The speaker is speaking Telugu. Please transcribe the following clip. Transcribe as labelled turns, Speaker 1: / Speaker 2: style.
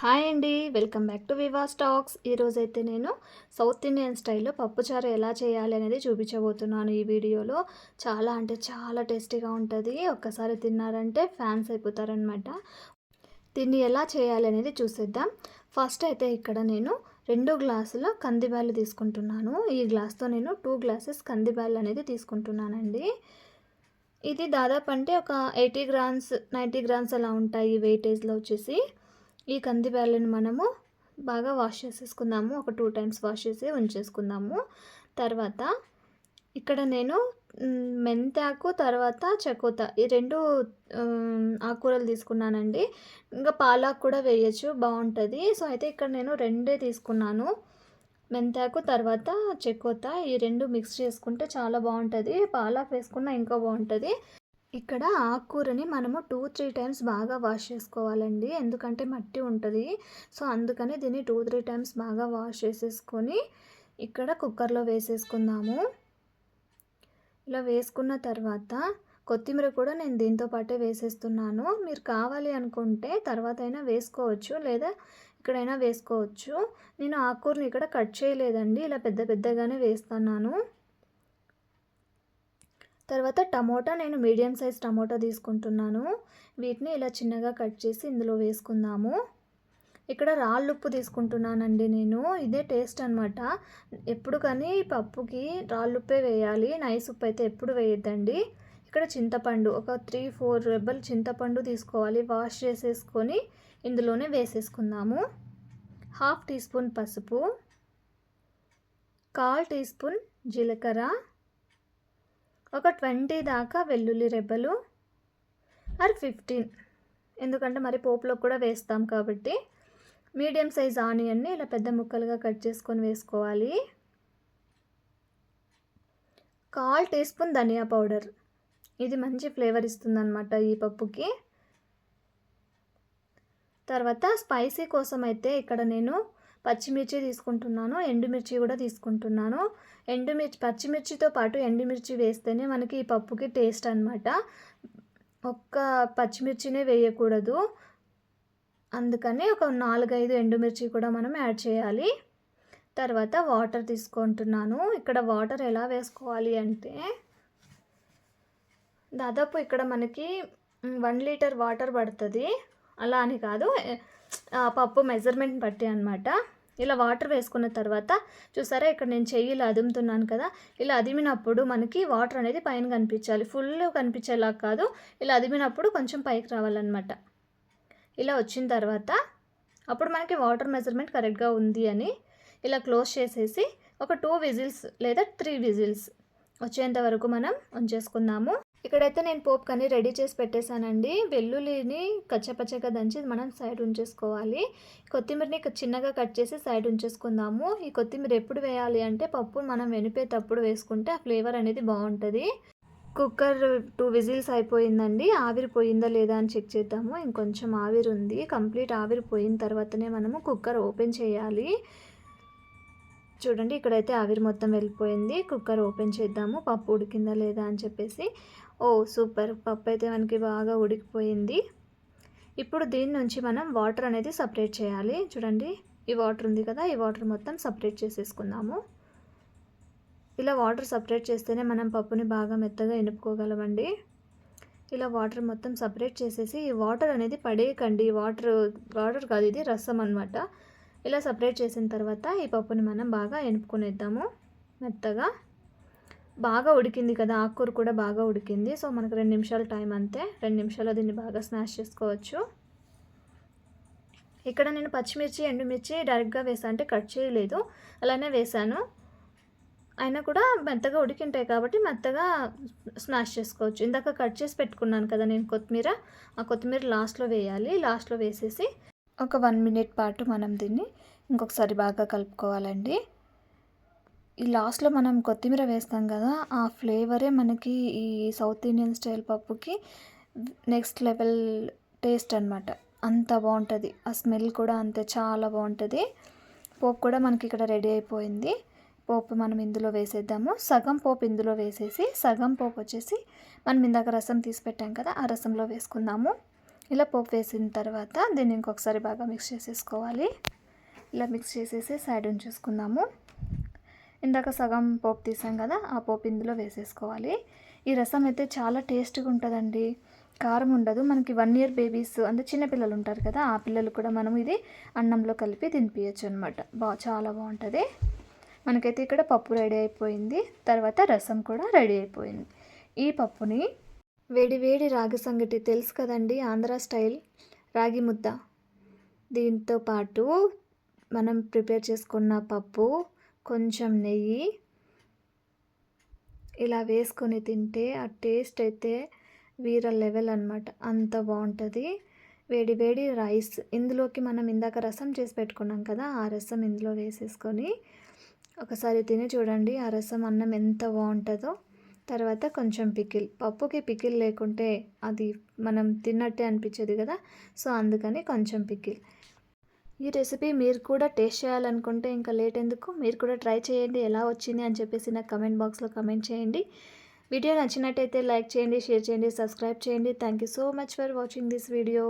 Speaker 1: హాయ్ అండి welcome back to Viva Stocks. ఈరోజైతే నేను సౌత్ ఇండియన్ స్టైల్లో పప్పుచారు ఎలా చేయాలి అనేది చూపించబోతున్నాను ఈ వీడియోలో. చాలా అంటే చాలా టేస్టీగా ఉంటుంది. ఒక్కసారి తిన్నారంటే ఫ్యాన్స్ అయిపోతారనమాట దీన్ని ఎలా చేయాలి అనేది చూసేద్దాం. ఫస్ట్ అయితే ఇక్కడ నేను రెండు గ్లాసుల కందిబ్యాలు తీసుకుంటున్నాను. ఈ గ్లాస్తో నేను టూ గ్లాసెస్ కందిబ్యాలు అనేది తీసుకుంటున్నానండి. ఇది దాదాపు అంటే ఒక ఎయిటీ గ్రామ్స్ నైంటీ గ్రామ్స్ అలా ఉంటాయి వెయిటేజ్లో వచ్చేసి. ఈ కంది మనము బాగా వాష్ చేసేసుకుందాము. ఒక టూ టైమ్స్ వాష్ చేసి ఉంచేసుకుందాము. తర్వాత ఇక్కడ నేను మెంతాకు తర్వాత చకోత ఈ రెండు ఆకుకూరలు తీసుకున్నానండి. ఇంకా పాలాకు కూడా వేయచ్చు బాగుంటుంది. సో అయితే ఇక్కడ నేను రెండే తీసుకున్నాను. మెంతాకు తర్వాత చెకోత ఈ రెండు మిక్స్ చేసుకుంటే చాలా బాగుంటుంది. పాలాకు వేసుకున్న ఇంకా బాగుంటుంది. ఇక్కడ ఆకుకూరని మనము టూ త్రీ టైమ్స్ బాగా వాష్ చేసుకోవాలండి. ఎందుకంటే మట్టి ఉంటుంది. సో అందుకని దీన్ని టూ త్రీ టైమ్స్ బాగా వాష్ చేసేసుకొని ఇక్కడ కుక్కర్లో వేసేసుకుందాము. ఇలా వేసుకున్న తర్వాత కొత్తిమీర కూడా నేను దీంతో పాటే వేసేస్తున్నాను. మీరు కావాలి అనుకుంటే తర్వాత అయినా వేసుకోవచ్చు లేదా ఇక్కడైనా వేసుకోవచ్చు. నేను ఆకుకూరని ఇక్కడ కట్ చేయలేదండి. ఇలా పెద్ద పెద్దగానే వేస్తున్నాను. తర్వాత టమోటా నేను మీడియం సైజ్ టమోటా తీసుకుంటున్నాను. వీటిని ఇలా చిన్నగా కట్ చేసి ఇందులో వేసుకుందాము. ఇక్కడ రాళ్ళుప్పు తీసుకుంటున్నానండి నేను. ఇదే టేస్ట్ అనమాట ఎప్పుడు కానీ పప్పుకి రాళ్ళుప్పే వేయాలి. నైస్ ఉప్పు అయితే ఎప్పుడు వేయద్దండి. ఇక్కడ చింతపండు ఒక త్రీ ఫోర్ రెబ్బలు చింతపండు తీసుకోవాలి. వాష్ చేసేసుకొని ఇందులోనే వేసేసుకుందాము. హాఫ్ టీ స్పూన్ పసుపు కాల్ టీ స్పూన్ జీలకర్ర ఒక ట్వంటీ దాకా వెల్లుల్లి రెబ్బలు ఆర్ ఫిఫ్టీన్. ఎందుకంటే మరి పోపులో కూడా వేస్తాం కాబట్టి మీడియం సైజ్ ఆనియన్ని ఇలా పెద్ద ముక్కలుగా కట్ చేసుకొని వేసుకోవాలి. కాల్ టీ స్పూన్ ధనియా పౌడర్. ఇది మంచి ఫ్లేవర్ ఇస్తుందన్నమాట ఈ పప్పుకి. తర్వాత స్పైసీ కోసం అయితే ఇక్కడ నేను పచ్చిమిర్చి తీసుకుంటున్నాను ఎండుమిర్చి కూడా తీసుకుంటున్నాను. ఎండుమిర్చి పచ్చిమిర్చితో పాటు ఎండుమిర్చి వేస్తేనే మనకి ఈ పప్పుకి టేస్ట్ అనమాట ఒక్క పచ్చిమిర్చినే వేయకూడదు. అందుకని ఒక నాలుగైదు ఎండుమిర్చి కూడా మనం యాడ్ చేయాలి. తర్వాత వాటర్ తీసుకుంటున్నాను. ఇక్కడ వాటర్ ఎలా వేసుకోవాలి అంటే దాదాపు ఇక్కడ మనకి వన్ లీటర్ వాటర్ పడుతుంది. అలా అని కాదు పప్పు మెజర్మెంట్ బట్టి అనమాట ఇలా వాటర్ వేసుకున్న తర్వాత చూసారా ఇక్కడ నేను చెయ్యి ఇలా అదుముతున్నాను కదా ఇలా అదిమినప్పుడు మనకి వాటర్ అనేది పైన కనిపించాలి. ఫుల్ కనిపించేలా కాదు ఇలా అదిమినప్పుడు కొంచెం పైకి రావాలన్నమాట. ఇలా వచ్చిన తర్వాత అప్పుడు మనకి వాటర్ మెజర్మెంట్ కరెక్ట్గా ఉంది అని ఇలా క్లోజ్ చేసేసి ఒక టూ విజిల్స్ లేదా త్రీ విజిల్స్ వచ్చేంత వరకు మనం ఉంచేసుకుందాము. ఇక్కడైతే నేను పోప్ కానీ రెడీ చేసి పెట్టేశానండి. వెల్లుల్లిని కచ్చపచ్చగా దంచి మనం సైడ్ ఉంచేసుకోవాలి. కొత్తిమీరని చిన్నగా కట్ చేసి సైడ్ ఉంచేసుకుందాము. ఈ కొత్తిమీర ఎప్పుడు వేయాలి అంటే పప్పు మనం వెనిపేటప్పుడు వేసుకుంటే ఆ ఫ్లేవర్ అనేది బాగుంటుంది. కుక్కర్ టూ విజిల్స్ అయిపోయిందండి. ఆవిరి పోయిందా లేదా అని చెక్ చేద్దాము. ఇంకొంచెం ఆవిరి ఉంది కంప్లీట్ ఆవిరి పోయిన తర్వాతనే మనము కుక్కర్ ఓపెన్ చేయాలి. చూడండి ఇక్కడైతే ఆవిరి మొత్తం వెళ్ళిపోయింది. కుక్కర్ ఓపెన్ చేద్దాము. పప్పు ఉడికిందా లేదా అని చెప్పేసి. ఓ సూపర్. పప్పు అయితే మనకి బాగా ఉడికిపోయింది. ఇప్పుడు దీని నుంచి మనం వాటర్ అనేది సపరేట్ చేయాలి. చూడండి ఈ వాటర్ ఉంది కదా ఈ వాటర్ మొత్తం సపరేట్ చేసేసుకుందాము. ఇలా వాటర్ సపరేట్ చేస్తేనే మనం పప్పుని బాగా మెత్తగా ఎనుపుకోగలమండి. ఇలా వాటర్ మొత్తం సపరేట్ చేసేసి ఈ వాటర్ అనేది పడేయకండి. వాటర్ వాటర్ కాదు ఇది రసం అనమాట ఇలా సపరేట్ చేసిన తర్వాత ఈ పప్పుని మనం బాగా ఎనుపుకునేద్దాము మెత్తగా. బాగా ఉడికింది కదా ఆకుకూర కూడా బాగా ఉడికింది. సో మనకు రెండు నిమిషాల టైం అంతే. రెండు నిమిషాలు దీన్ని బాగా స్నాష్ చేసుకోవచ్చు. ఇక్కడ నేను పచ్చిమిర్చి ఎండుమిర్చి డైరెక్ట్గా వేసాను అంటే కట్ చేయలేదు. అలానే వేసాను. అయినా కూడా మెత్తగా ఉడికింటాయి కాబట్టి మెత్తగా స్మాష్ చేసుకోవచ్చు. ఇందాక కట్ చేసి పెట్టుకున్నాను కదా నేను కొత్తిమీర. ఆ కొత్తిమీర లాస్ట్లో వేయాలి. లాస్ట్లో వేసేసి ఒక వన్ మినిట్ పాటు మనం దీన్ని ఇంకొకసారి బాగా కలుపుకోవాలండి. ఈ లాస్ట్లో మనం కొత్తిమీర వేస్తాం కదా ఆ ఫ్లేవరే మనకి ఈ సౌత్ ఇండియన్ స్టైల్ పప్పుకి నెక్స్ట్ లెవెల్ టేస్ట్ అనమాట అంత బాగుంటుంది. ఆ స్మెల్ కూడా అంతే చాలా బాగుంటుంది. పోపు కూడా మనకి ఇక్కడ రెడీ అయిపోయింది. పోపు మనం ఇందులో వేసేద్దాము. సగం పోపు ఇందులో వేసేసి సగం పోపు వచ్చేసి మనం ఇందాక రసం తీసి పెట్టాం కదా ఆ రసంలో వేసుకుందాము. ఇలా పోపు వేసిన తర్వాత దీన్ని ఇంకొకసారి బాగా మిక్స్ చేసేసుకోవాలి. ఇలా మిక్స్ చేసేసి సైడ్ ఉంచేసుకుందాము. ఇందాక సగం పోపు తీసాం కదా ఆ పోపు ఇందులో వేసేసుకోవాలి. ఈ రసం అయితే చాలా టేస్ట్గా ఉంటుందండి. కారం ఉండదు. మనకి వన్ ఇయర్ బేబీస్ అంటే చిన్నపిల్లలు ఉంటారు కదా ఆ పిల్లలు కూడా మనం ఇది అన్నంలో కలిపి తినిపించచ్చు అనమాట బా చాలా బాగుంటుంది. మనకైతే ఇక్కడ పప్పు రెడీ అయిపోయింది. తర్వాత రసం కూడా రెడీ అయిపోయింది. ఈ పప్పుని వేడి వేడి రాగి సంగటి తెలుసు కదండి ఆంధ్ర స్టైల్ రాగి ముద్ద. దీంతో పాటు మనం ప్రిపేర్ చేసుకున్న పప్పు కొంచెం నెయ్యి ఇలా వేసుకొని తింటే ఆ టేస్ట్ అయితే వీర లెవెల్ అనమాట అంత బాగుంటుంది. వేడి వేడి రైస్ ఇందులోకి మనం ఇందాక రసం చేసి పెట్టుకున్నాం కదా ఆ రసం ఇందులో వేసేసుకొని ఒకసారి తిని చూడండి ఆ రసం అన్నం ఎంత బాగుంటుందో. తర్వాత కొంచెం పికిల్ పప్పుకి పికిల్ లేకుంటే అది మనం తిన్నట్టే అనిపించేది కదా సో అందుకని కొంచెం పికిల్. ఈ రెసిపీ మీరు కూడా టేస్ట్ చేయాలనుకుంటే ఇంకా లేట్ ఎందుకు? మీరు కూడా ట్రై చేయండి ఎలా వచ్చింది అని చెప్పేసి నాకు కమెంట్ బాక్స్లో కమెంట్ చేయండి. వీడియో నచ్చినట్టయితే లైక్ చేయండి షేర్ చేయండి సబ్స్క్రైబ్ చేయండి. Thank you so much for watching this video.